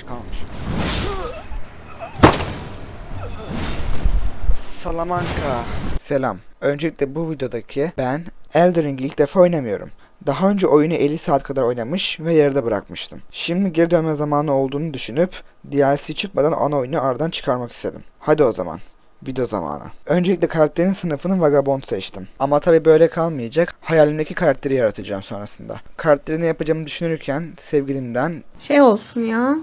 geç kalmış. Salamanca. Selam. Öncelikle bu videodaki ben Elden ilk defa oynamıyorum. Daha önce oyunu 50 saat kadar oynamış ve yarıda bırakmıştım. Şimdi geri dönme zamanı olduğunu düşünüp DLC çıkmadan ana oyunu aradan çıkarmak istedim. Hadi o zaman. Video zamanı. Öncelikle karakterin sınıfını Vagabond seçtim. Ama tabi böyle kalmayacak. Hayalimdeki karakteri yaratacağım sonrasında. Karakteri ne yapacağımı düşünürken sevgilimden Şey olsun ya.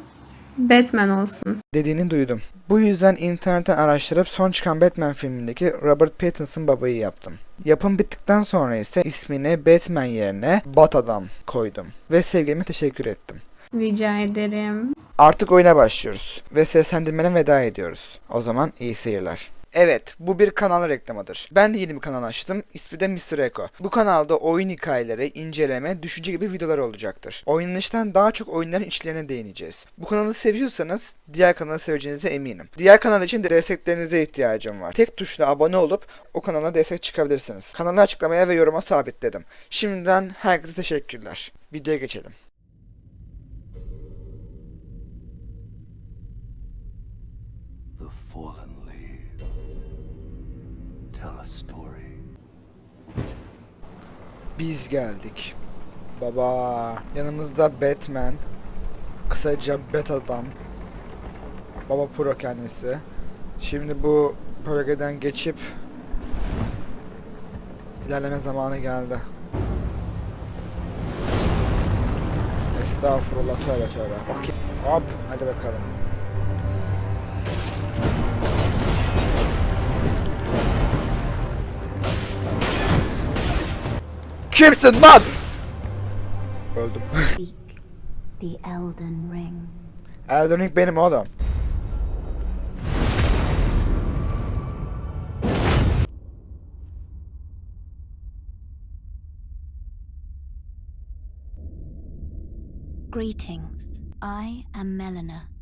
Batman olsun. dediğini duydum. Bu yüzden internetten araştırıp son çıkan Batman filmindeki Robert Pattinson babayı yaptım. Yapım bittikten sonra ise ismini Batman yerine Bat Adam koydum ve sevgilime teşekkür ettim. Rica ederim. Artık oyuna başlıyoruz ve seslendirmene veda ediyoruz. O zaman iyi seyirler. Evet, bu bir kanal reklamıdır. Ben de yeni bir kanal açtım. İsmi de Mr. Eko. Bu kanalda oyun hikayeleri, inceleme, düşünce gibi videolar olacaktır. Oynanıştan daha çok oyunların içlerine değineceğiz. Bu kanalı seviyorsanız diğer kanalı seveceğinize eminim. Diğer kanal için de desteklerinize ihtiyacım var. Tek tuşla abone olup o kanala destek çıkabilirsiniz. Kanalı açıklamaya ve yoruma sabitledim. Şimdiden herkese teşekkürler. Videoya geçelim. Biz geldik. Baba. Yanımızda Batman. Kısaca Bat Adam. Baba Pro kendisi. Şimdi bu bölgeden geçip ilerleme zamanı geldi. Estağfurullah tövbe tövbe. Okey. Hop hadi bakalım. Kimsin lan? Öldüm. Seek the Elden Ring. Elden Ring benim oğlum. Greetings. I am Melina.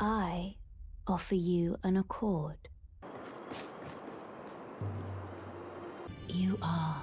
I offer you an accord. You are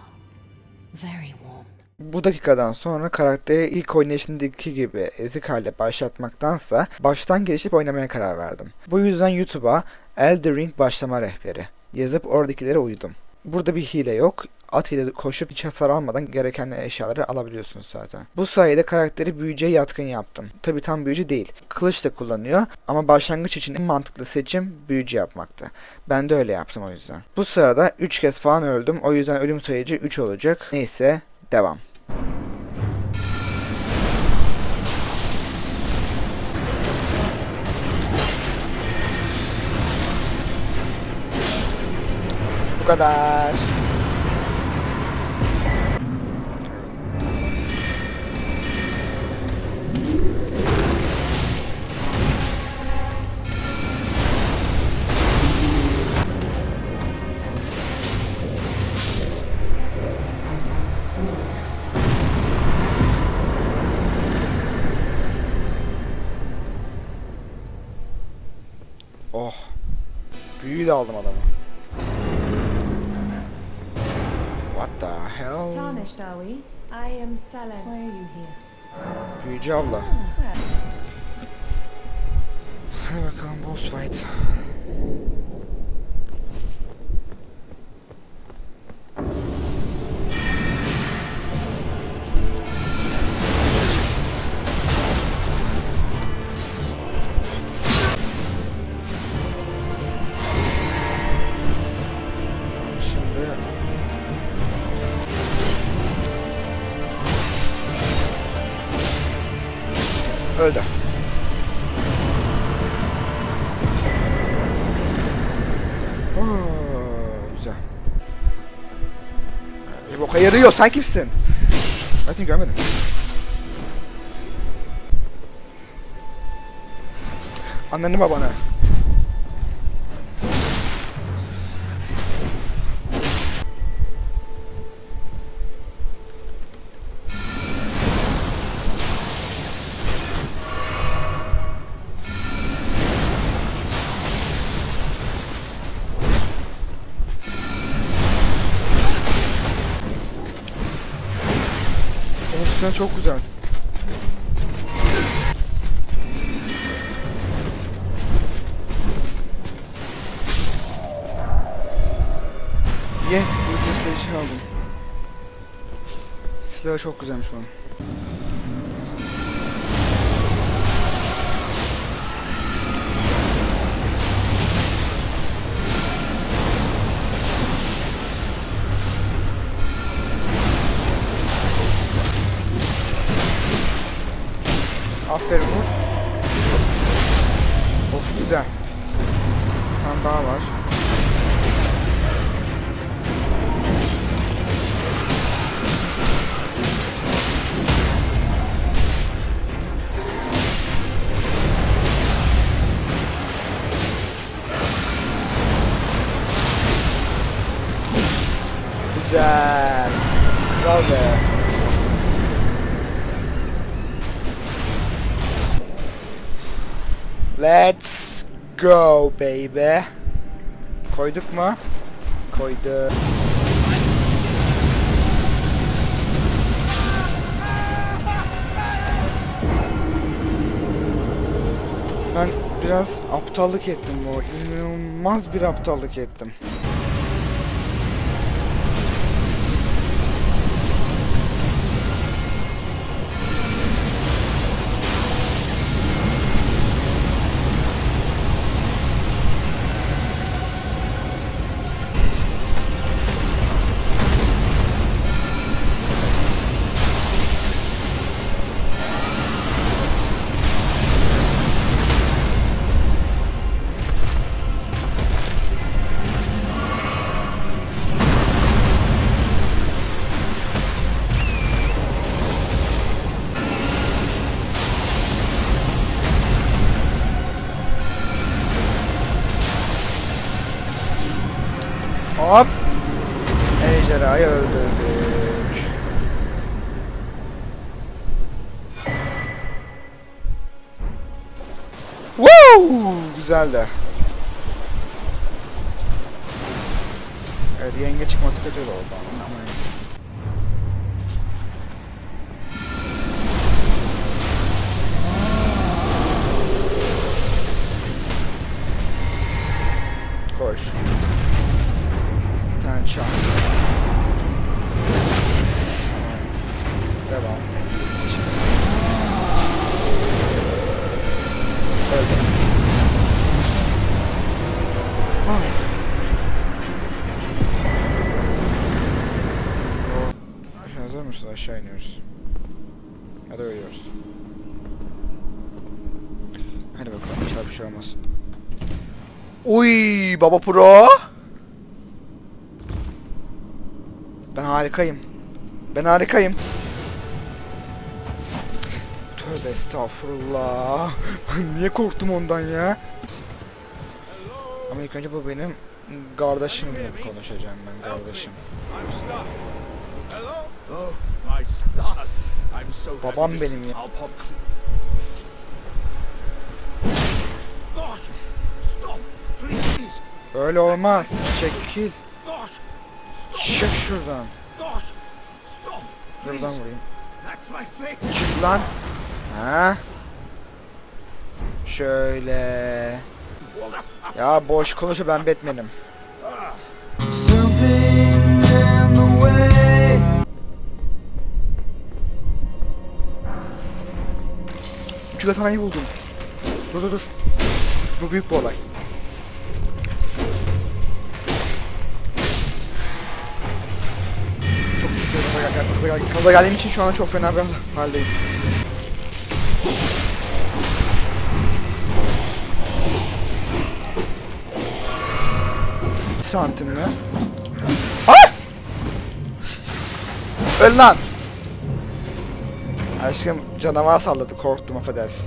very warm. Bu dakikadan sonra karakteri ilk oynayışındaki gibi ezik hale başlatmaktansa baştan gelişip oynamaya karar verdim. Bu yüzden YouTube'a Elden Ring başlama rehberi yazıp oradakilere uydum. Burada bir hile yok. At ile koşup hiç hasar almadan gereken eşyaları alabiliyorsunuz zaten. Bu sayede karakteri büyücüye yatkın yaptım. Tabi tam büyücü değil. Kılıç da kullanıyor ama başlangıç için en mantıklı seçim büyücü yapmaktı. Ben de öyle yaptım o yüzden. Bu sırada 3 kez falan öldüm. O yüzden ölüm sayıcı 3 olacak. Neyse devam. Bu kadar. Oh. Büyüyü de aldım adamı. Tarnished, are we? I am Selen. Why are you here? Büyücü abla. Hadi bakalım boss fight. Bir boka yarıyor. Sen kimsin? Ben seni görmedim. Anneni babanı. Silah çok güzel. Yes, bu sesleri aldım. Silahı çok güzelmiş bunun. Güzel. Bravo. Let's go baby. Koyduk mu? Koyduk. Ben biraz aptallık ettim bu. İnanılmaz bir aptallık ettim. Hop. Ejderhayı öldürdük. Woo! Güzel de. Evet yenge çıkması kötü oldu ama Çak. Devam. Öldüm. Ay. O- Hazır mısınız? Aşağı iniyoruz. Ya da ölüyoruz. Hadi bakalım. Bir şey olmaz. Uy baba pro. Ben harikayım. Ben harikayım. Tövbe estağfurullah. Niye korktum ondan ya? Ama ilk önce bu benim kardeşimle konuşacağım ben kardeşim. Babam benim ya. Öyle olmaz. Çekil. Çık şuradan. Şuradan vurayım. Lan. Ha? Şöyle. Ya boş konuşa ben Batman'im. Üçü katanayı buldum. Dur dur dur. Bu büyük bir olay. Kaza, gel- gel- geldiğim için şu anda çok fena bir haldeyim. Bir santim mi? Ah! Öl lan! Aşkım canavar salladı korktum affedersin.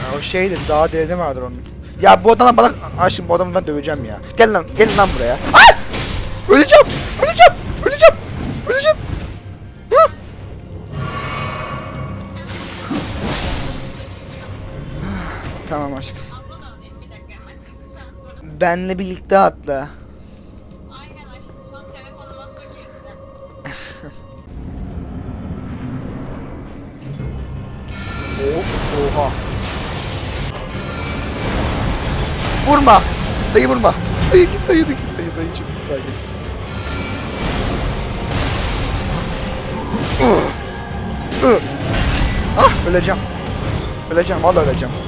Ya o şeydir daha derdi vardır onun. Ya bu adamla bana aşkım bu adamı ben döveceğim ya. Gel lan gelin lan buraya. Ah! Öleceğim! Benle birlikte atla. Aynen oha. Vurma. Dayı vurma. Dayı git dayı git dayı dayı çık lütfen git. ah öleceğim. Öleceğim valla öleceğim.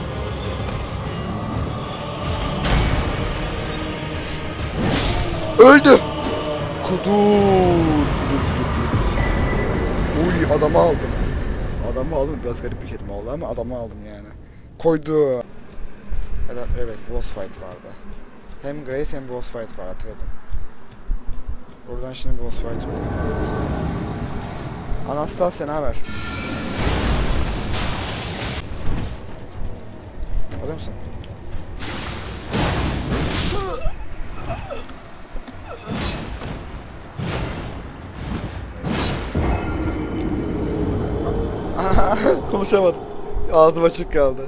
Öldü. Kudur. Uy adamı aldım. Adamı aldım biraz garip bir kelime oldu ama adamı aldım yani. Koydu. Evet, evet boss fight vardı. Hem Grace hem boss fight var hatırladım. Buradan şimdi boss fight. Anastasia ne haber? Alıyor musun? Konuşamadım. Ağzım açık kaldı.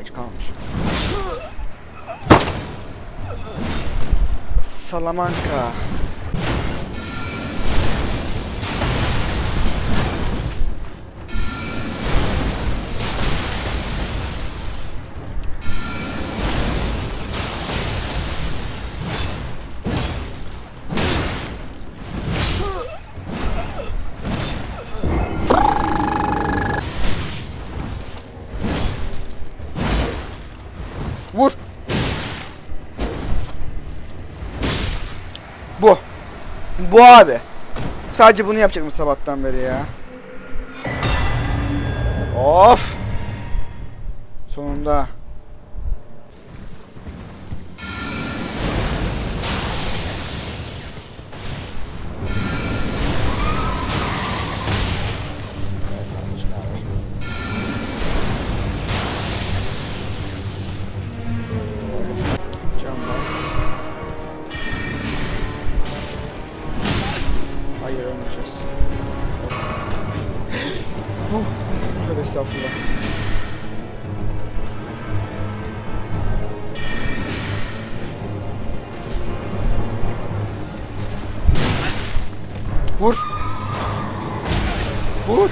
Acı kalmış. Salamanca. Bu abi. Sadece bunu yapacakmış sabahtan beri ya. Of. Sonunda. Vur. Vur.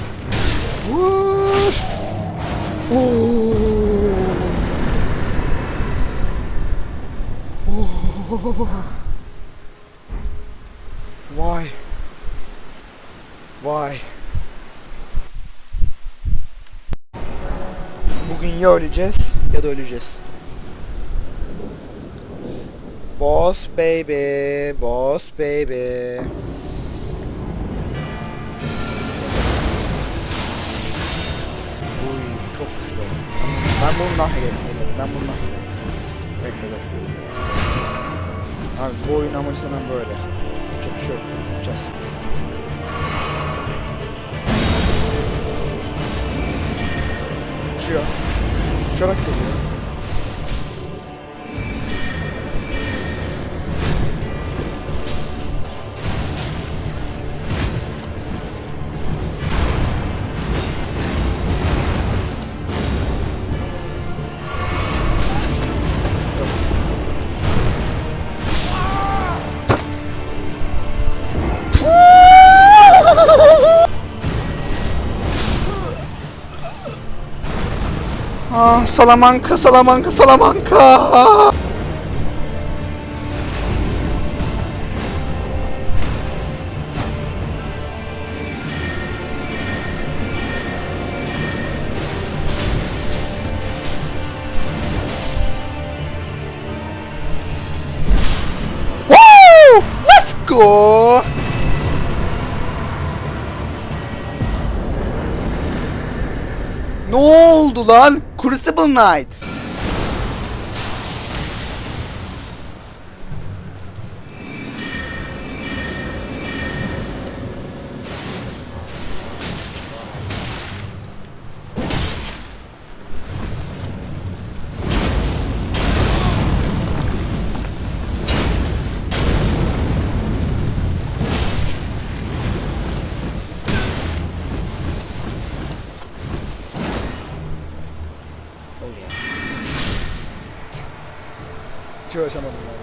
Vur. Oo. Vay. Vay. Bugün ya öleceğiz ya da öleceğiz. Boss baby, boss baby. Ben bunu nah ederim. Ben bunu nah ederim. Bekle dur. Abi bu oyun amacı sana böyle. Yapacak bir şey yok. Yapacağız. Uçuyor. Uçarak geliyor. Salamanca, Salamanca, Salamanca. Woo! Let's go. Ne oldu lan? Crucible Knight. Hiç uğraşamadım ben.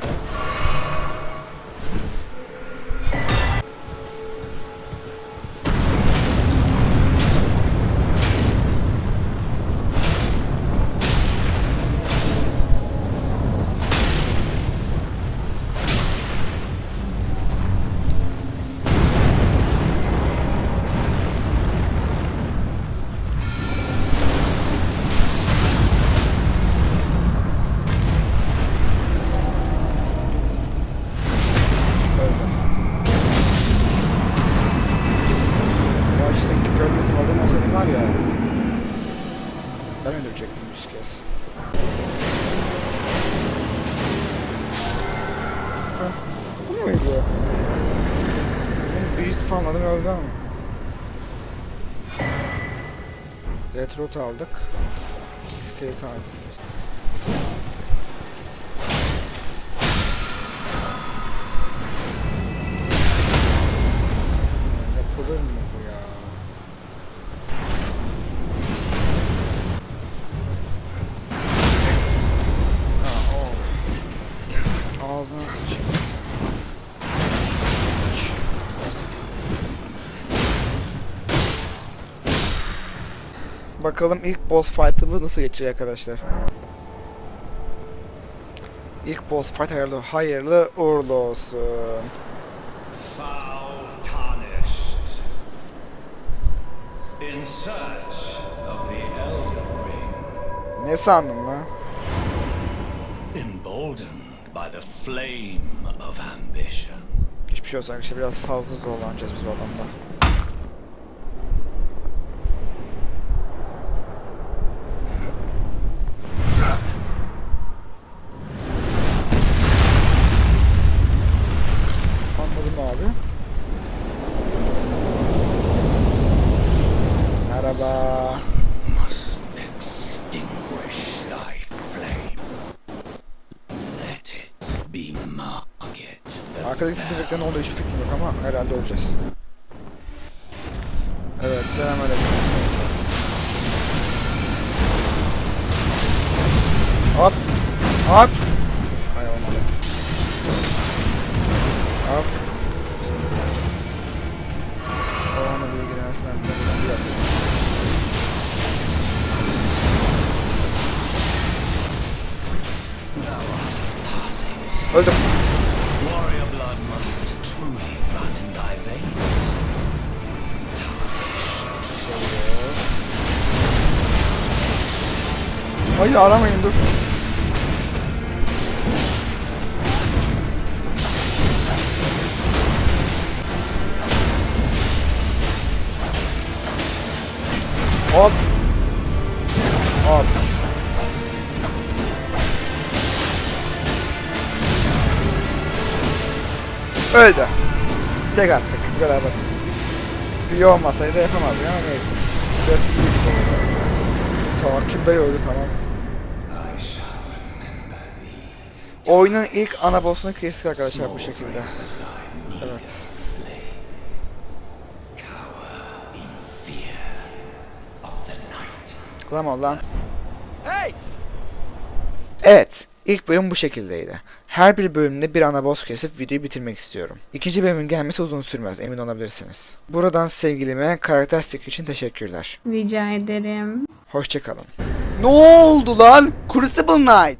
Aldık. İskelet aldık. Bakalım ilk boss fight'ımız nasıl geçecek arkadaşlar. İlk boss fight hayırlı, hayırlı uğurlu olsun. Ne sandın lan? emboldened by the flame of ambition. Hiçbir şey olsa işte biraz fazla zorlanacağız biz bu adamla. Arkadaki seçenekte ne oluyor hiçbir fikrim yok ama herhalde öleceğiz. Evet, selamünaleyküm. Hop! Hop! Hayır aramayın dur. Hop. Hop. Öldü. Tek attık. Bu kadar basit. Tüy olmasaydı yapamazdık ama neyse. Sakin Bey öldü tamam. Oyunun ilk ana boss'unu kestik arkadaşlar bu şekilde. Evet. Cower in fear of the night. Tamam lan. Evet. ilk bölüm bu şekildeydi. Her bir bölümde bir ana boss kesip videoyu bitirmek istiyorum. İkinci bölümün gelmesi uzun sürmez emin olabilirsiniz. Buradan sevgilime karakter fikri için teşekkürler. Rica ederim. Hoşçakalın. Ne oldu lan? Crucible Knight.